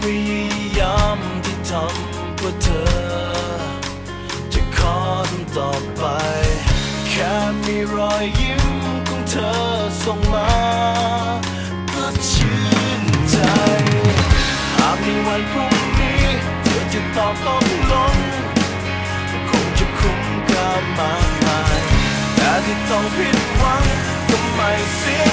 พยายามที่ทำเพื่อเธอ จะขอทำต่อไป แค่มีรอยยิ้มของเธอส่งมา ก็ชื่นใจ หากในวันพรุ่งนี้ เธอจะตอบต้องลงคงจะคุ้มค่ามากมายแต่ที่ต้องผิดหวังก็ไม่เสีย